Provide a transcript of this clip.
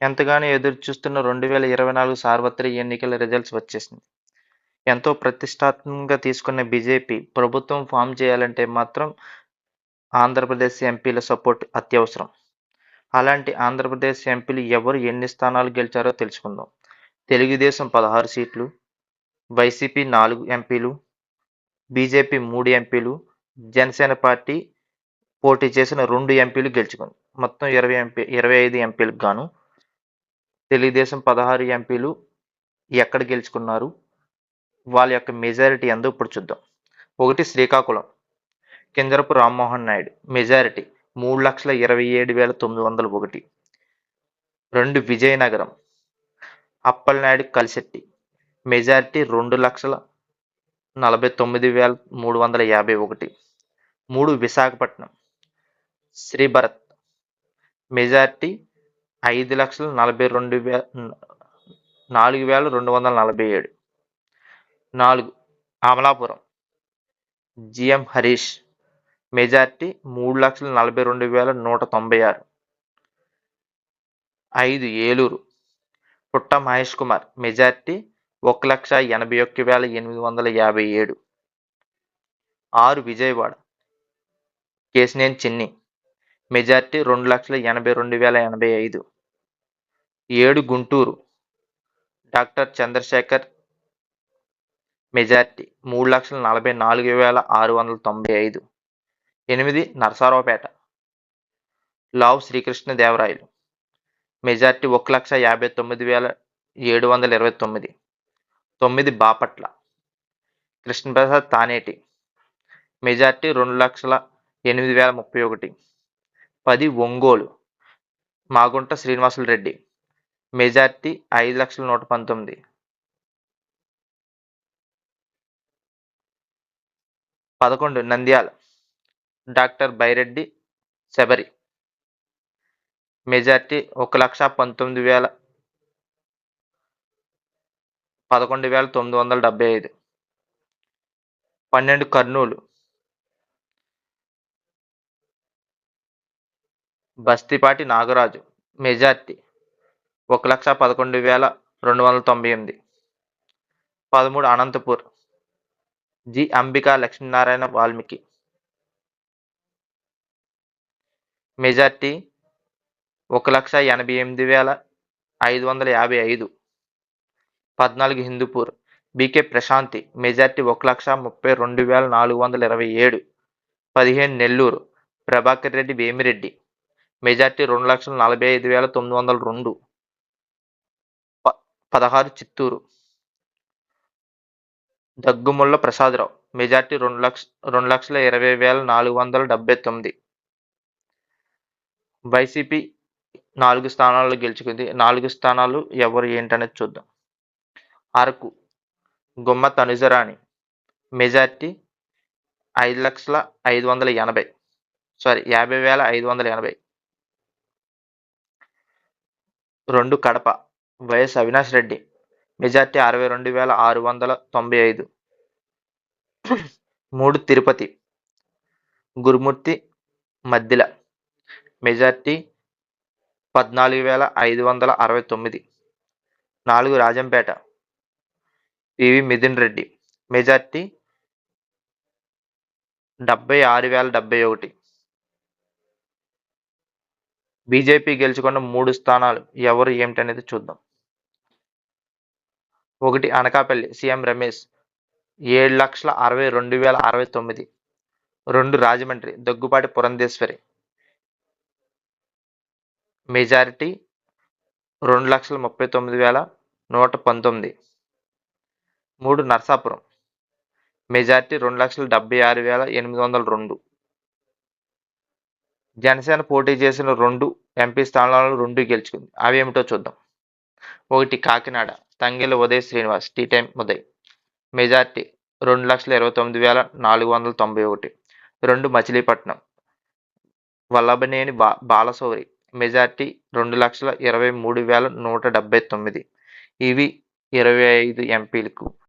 ఎంతగానో ఎదురుచూస్తున్న రెండు వేల ఇరవై నాలుగు సార్వత్రిక ఎన్నికల రిజల్ట్స్ వచ్చేసింది. ఎంతో ప్రతిష్టాత్మకంగా తీసుకున్న బీజేపీ ప్రభుత్వం ఫామ్ చేయాలంటే మాత్రం ఆంధ్రప్రదేశ్ ఎంపీల సపోర్ట్ అత్యవసరం. అలాంటి ఆంధ్రప్రదేశ్ ఎంపీలు ఎవరు ఎన్ని స్థానాలు గెలిచారో తెలుసుకుందాం. తెలుగుదేశం పదహారు సీట్లు వైసీపీ నాలుగు ఎంపీలు బీజేపీ మూడు ఎంపీలు జనసేన పార్టీ పోటీ చేసిన రెండు ఎంపీలు గెలుచుకుంది. మొత్తం ఇరవై ఎంపీ ఇరవై ఐదు ఎంపీలకు గాను తెలుగుదేశం పదహారు ఎంపీలు ఎక్కడ గెలుచుకున్నారు? వాళ్ళ యొక్క మెజారిటీ ఎంతో ఇప్పుడు చూద్దాం. ఒకటి శ్రీకాకుళం కింజరపు రామ్మోహన్ నాయుడు. మెజారిటీ మూడు లక్షల ఇరవై ఏడు వేల తొమ్మిది వందల ఒకటి. రెండు విజయనగరం అప్పలనాయుడు కలిశెట్టి. మెజారిటీ రెండు లక్షల నలభై తొమ్మిది వేల మూడు వందల యాభై ఒకటి. మూడు విశాఖపట్నం శ్రీభరత్. మెజారిటీ ఐదు లక్షల నలభై రెండు వేల నాలుగు వేల రెండు వందల నలభై ఏడు. నాలుగు అమలాపురం. జిఎం హరీష్ మెజార్టీ మూడు లక్షల నలభై రెండు వేల నూట తొంభై ఆరు. ఐదు ఏలూరు. పుట్ట మహేష్ కుమార్ మెజార్టీ ఒక లక్ష ఎనభై ఒక్క వేల ఎనిమిది వందల యాభై ఏడు. ఆరు విజయవాడ. కేసినేని చిన్ని మెజార్టీ రెండు లక్షల ఎనభై రెండు వేల ఎనభై ఐదు. ఏడు గుంటూరు. డాక్టర్ చంద్రశేఖర్ మెజార్టీ మూడు లక్షల నలభై నాలుగు వేల ఆరు వందల తొంభై ఐదు. ఎనిమిది నరసారావుపేట. లావు శ్రీకృష్ణ దేవరాయలు మెజార్టీ ఒక లక్ష యాభై తొమ్మిది వేల ఏడు వందల ఇరవై తొమ్మిది. తొమ్మిది బాపట్ల. కృష్ణప్రసాద్ తానేటి. మెజార్టీ రెండు లక్షల ఎనిమిది వేల ముప్పై ఒకటి. పది ఒంగోలు. మాగుంట శ్రీనివాసులు రెడ్డి మెజార్టీ ఐదు లక్షల నూట పంతొమ్మిది. పదకొండు నంద్యాల. డాక్టర్ బైరెడ్డి శబరి. మెజార్టీ ఒక లక్ష పంతొమ్మిది వేల పదకొండు వేల తొమ్మిది వందల డెబ్బై ఐదు. పన్నెండు కర్నూలు. బస్తిపాటి నాగరాజు. మెజార్టీ ఒక లక్ష పదకొండు వేల రెండు వందల తొంభై ఎనిమిది. పదమూడు అనంతపూర్. జి. అంబికా లక్ష్మీనారాయణ వాల్మీకి. మెజార్టీ ఒక లక్ష ఎనభై ఎనిమిది వేల ఐదు వందల యాభై ఐదు. పద్నాలుగు హిందూపూర్. బీకే ప్రశాంతి. మెజార్టీ ఒక లక్ష ముప్పై రెండు వేల నాలుగు వందల ఇరవై ఏడు. పదిహేను నెల్లూరు. ప్రభాకర్ రెడ్డి వేమిరెడ్డి. మెజార్టీ రెండు లక్షల నలభై ఐదు వేల తొమ్మిది వందల రెండు. పదహారు చిత్తూరు. దగ్గుముళ్ళ ప్రసాదరావు. మెజార్టీ రెండు లక్ష రెండు లక్షల ఇరవై వేల నాలుగు వందల డెబ్బై తొమ్మిది. వైసీపీ నాలుగు స్థానాల్లో గెలుచుకుంది. నాలుగు స్థానాలు ఎవరు ఏంటనేది చూద్దాం. అరకు గుమ్మ తనుజరాణి. మెజార్టీ ఐదు లక్షల ఐదు వందల ఎనభై. సారీ యాభై వేల ఐదు వందల ఎనభై. రెండు కడప. వైఎస్ అవినాష్ రెడ్డి. మెజార్టీ అరవై రెండు వేల ఆరు వందల తొంభై ఐదు. మూడు తిరుపతి గురుమూర్తి మద్దిల. మెజార్టీ పద్నాలుగు వేల ఐదు వందల అరవై తొమ్మిది. నాలుగు రాజంపేట పివి మిథున్ రెడ్డి. మెజార్టీ డెబ్బై ఆరు వేల డెబ్బై ఒకటి. బీజేపీ గెలుచుకున్న మూడు స్థానాలు ఎవరు ఏమిటనేది చూద్దాం. ఒకటి అనకాపల్లి సీఎం రమేష్. ఏడు లక్షల అరవై రెండు వేల అరవై తొమ్మిది. రెండు రాజమండ్రి దగ్గుపాటి పురంధేశ్వరి. మెజారిటీ రెండు లక్షల ముప్పై తొమ్మిది వేల నూట పంతొమ్మిది. మూడు నర్సాపురం. మెజార్టీ రెండు లక్షల డెబ్బై ఆరు వేల ఎనిమిది వందల రెండు. జనసేన పోటీ చేసిన రెండు ఎంపీ స్థానాలను రెండు గెలుచుకుంది. అవి ఏమిటో చూద్దాం. ఒకటి Kakinada Tangella Uday Srinivas T time Uday. Majority రెండు లక్షల ఇరవై తొమ్మిది వేల నాలుగు వందల తొంభై ఒకటి. రెండు మచిలీపట్నం వల్లభనేని బా బాలసౌరి మెజార్టీ రెండు లక్షల ఇరవై మూడు వేల నూట డెబ్బై తొమ్మిది. ఇవి ఇరవై ఐదు ఎంపీలకు.